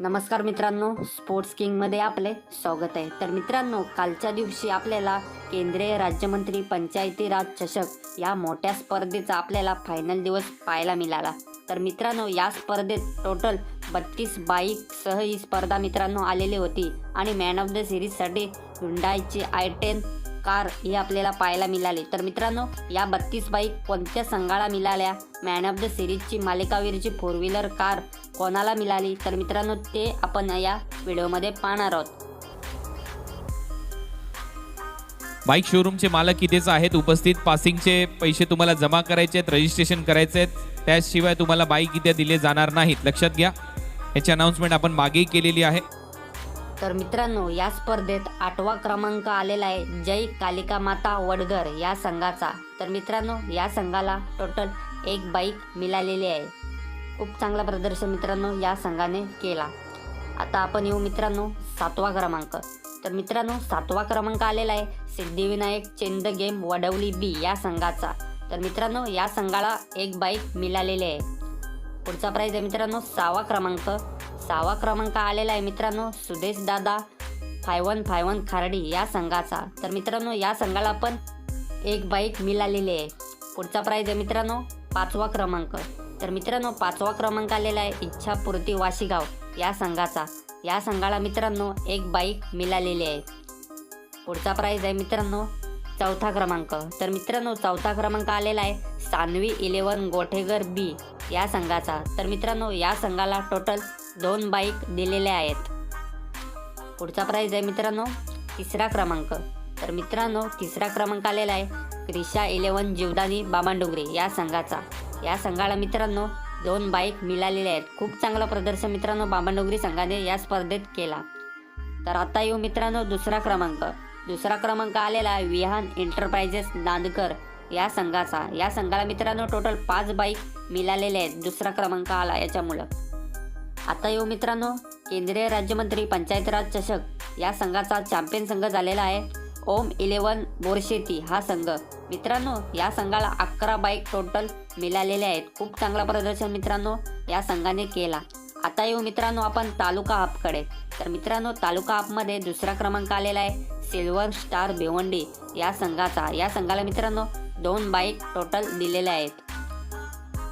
नमस्कार मित्रांनो स्पोर्ट्स किंगमध्ये आपले स्वागत आहे. तर मित्रांनो कालच्या दिवशी आपल्याला केंद्रीय राज्यमंत्री पंचायती राज चषक या मोठ्या स्पर्धेचा आपल्याला फायनल दिवस पाहायला मिळाला. तर मित्रांनो या स्पर्धेत टोटल बत्तीस बाईकसह ही स्पर्धा मित्रांनो आलेली होती. आणि मॅन ऑफ द सिरीजसाठी हुंडाईची आय टेन कार ही आपल्याला पाहायला मिळाली. तर मित्रांनो या बत्तीस बाईक कोणत्या संघाला मिळाल्या? मॅन ऑफ द सिरीजची मालिकावीरची फोर व्हीलर कार कोणाला मिळाली? तर मित्रांनो ते आपण या व्हिडिओमध्ये पाहणार आहोत. बाईक शोरूमचे मालक इथेच आहेत. उपस्थित पासिंगचे पैसे तुम्हाला जमा करायचे आहेत रजिस्ट्रेशन करायचे आहेत. त्याशिवाय तुम्हाला बाईक इथे दिले जाणार नाहीत. लक्षात घ्या. याची अनाऊन्समेंट आपण मागेही केलेली आहे. तर मित्रांनो या स्पर्धेत आठवा क्रमांक आलेला आहे जय कालिका माता वडगर या संघाचा. तर मित्रांनो या संघाला टोटल एक बाईक मिळालेली आहे. खूप चांगला प्रदर्शन मित्रांनो या संघाने केला. आता आपण येऊ मित्रांनो सातवा क्रमांक. तर मित्रांनो सातवा क्रमांक आलेला आहे सिद्धिविनायक चेंद गेम वडवली बी या संघाचा. तर मित्रांनो या संघाला एक बाईक मिळालेली आहे. पुढचा प्राईज आहे मित्रांनो सहावा क्रमांक. सहावा क्रमांक आलेला आहे मित्रांनो Sudesh Dada five one five one Kharadi या संघाचा. तर मित्रांनो या संघाला पण एक बाईक मिळालेली आहे. पुढचा प्राईज आहे मित्रांनो पाचवा क्रमांक. तर मित्रांनो पाचवा क्रमांक आलेला आहे इच्छापूर्ती वाशीगाव या संघाचा. या संघाला मित्रांनो एक बाईक मिळालेली आहे. पुढचा प्राईज आहे मित्रांनो चौथा क्रमांक. तर मित्रांनो चौथा क्रमांक आलेला आहे सानवी इलेवन गोठेगर बी. या संघाचा. तर मित्रांनो या संघाला टोटल दोन बाईक दिलेल्या आहेत. पुढचा प्राईज आहे मित्रांनो तिसरा क्रमांक. तर मित्रांनो तिसरा क्रमांक आलेला आहे. क्रिशा इलेवन जीवदानी बाबांडोंगरे या संघाचा. या संघाला मित्रांनो दोन बाईक मिळालेल्या आहेत. खूप चांगलं प्रदर्शन मित्रांनो बाबांडोंगरी संघाने या स्पर्धेत केला. तर आता येऊ मित्रांनो दुसरा क्रमांक. दुसरा क्रमांक आलेला आहे विहान एंटरप्राइजेस नांदकर. या संघाचा. या संघाला मित्रांनो टोटल पाच बाईक मिळालेल्या आहेत. दुसरा क्रमांक आला याच्यामुळं. आता येऊ मित्रांनो केंद्रीय राज्यमंत्री पंचायत राज चषक या संघाचा चॅम्पियन संघ झालेला आहे. ओम इलेवन बोरशेती हा संघ. मित्रांनो या संघाला अकरा बाईक टोटल मिळालेल्या आहेत. खूप चांगला प्रदर्शन मित्रांनो या संघाने केला. आता येऊ मित्रांनो आपण तालुका हापकडे तर मित्रांनो तालुका हापमध्ये दुसरा क्रमांक आलेला आहे. सिल्वर स्टार भिवंडी या संघाचा. या संघाला मित्रांनो दोन बाईक टोटल दिलेल्या आहेत.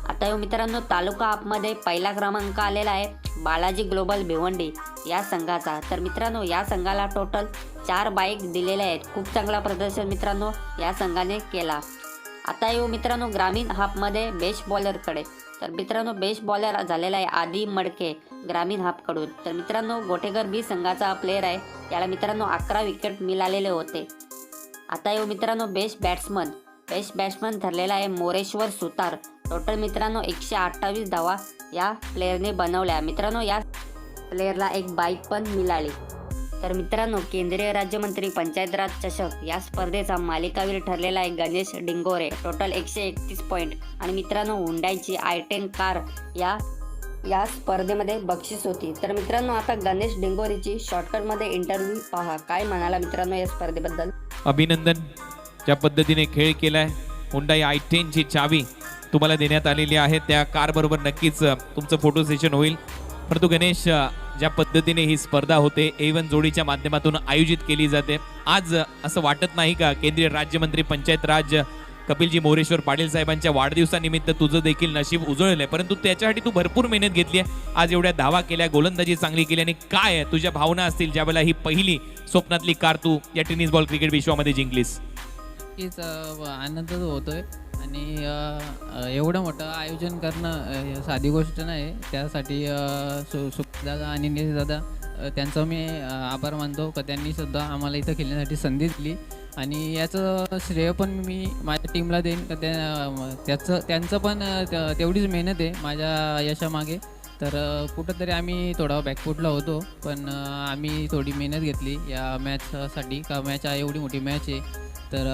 आता येऊ मित्रांनो तालुका आपमध्ये पहिला क्रमांक आलेला आहे बालाजी ग्लोबल भिवंडी या संघाचा. तर मित्रांनो या संघाला टोटल चार बाईक दिलेल्या आहेत. खूप चांगला प्रदर्शन मित्रांनो या संघाने केला. आता येऊ मित्रांनो ग्रामीण हाफमध्ये बेस्ट बॉलरकडे. तर मित्रांनो बेस्ट बॉलर झालेला आहे आदी मडके ग्रामीण हाफकडून. तर मित्रांनो गोटेकर बी संघाचा प्लेअर आहे. याला मित्रांनो अकरा विकेट मिळालेले होते. आता येऊ मित्रांनो बेस्ट बॅट्समन बेस्ट बॅट्समन ठरलेला आहे मोरेश्वर सुतार. टोटल मित्रांनो एकशे अठ्ठावीस धावा या प्लेअरने बनवल्या. मित्रांनो या प्लेअरला एक बाईक पण मिळाली. तर मित्रांनो केंद्रीय राज्यमंत्री पंचायत राज चषक या स्पर्धेचा मालिकावीर ठरलेला आहे गणेश डिंगोरे. टोटल एकशे एकतीस पॉईंट आणि मित्रांनो हुंडाईची आय टेन कार या या स्पर्धेमध्ये बक्षीस होती. तर मित्रांनो आता गणेश डिंगोरेची शॉर्टकटमध्ये इंटरव्ह्यू पहा. काय म्हणाला मित्रांनो या स्पर्धेबद्दल? अभिनंदन. ज्या पद्धतीने खेळ केलाय हुंडाई आय टेनची चावी तुम्हाला देण्यात आलेली आहे. त्या कारबरोबर नक्कीच तुमचं फोटो सेशन होईल. परंतु गणेश ज्या पद्धतीने ही स्पर्धा होते ए वन जोडीच्या माध्यमातून आयोजित केली जाते. आज असं वाटत नाही का केंद्रीय राज्यमंत्री पंचायत राज कपिलजी मोरेश्वर पाटील साहेबांच्या वाढदिवसानिमित्त तुझं देखील नशीब उजळलंय. परंतु त्याच्यासाठी तू भरपूर मेहनत घेतली आहे. आज एवढ्या धावा केल्या गोलंदाजी चांगली केली आणि काय आहे? तुझ्या भावना असतील ज्यावेळेला ही पहिली स्वप्नातली कार तू या टेनिस बॉल क्रिकेट विश्वामध्ये जिंकलीस. नक्कीच आनंदच होतोय. आणि एवढं मोठं आयोजन करणं साधी गोष्ट नाही. त्यासाठी सु सुखदादा आणि निलेशदादा अ, त्यांचा मी आभार मानतो. का त्यांनी सुद्धा आम्हाला इथं खेळण्यासाठी संधी दिली. आणि याचं श्रेय पण मी माझ्या टीमला देईन. का त्या त्याचं त्यांचं पण तेवढीच मेहनत आहे माझ्या यशामागे. तर कुठंतरी आम्ही थोडा बॅकफुटला होतो पण आम्ही थोडी मेहनत घेतली या मॅचसाठी. का मॅच एवढी मोठी मॅच आहे. तर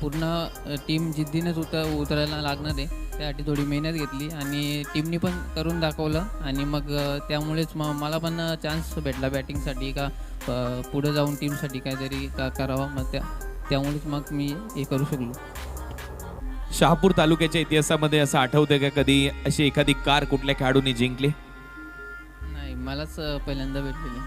पूर्ण टीम जिद्दीनेच उतर उतरायला लागणार आहे. त्यासाठी थोडी मेहनत घेतली आणि टीमनी पण करून दाखवलं आणि मग त्यामुळेच मग मला पण चान्स भेटला बॅटिंगसाठी का पुढं जाऊन टीमसाठी काहीतरी का करावं मग त्या त्यामुळेच मग मी हे करू शकलो. शहापूर तालुक्याच्या इतिहासामध्ये असं आठवतंय का कधी अशी एखादी कार कुठल्या खेळाडूंनी जिंकली? नाही मलाच पहिल्यांदा भेटलेली.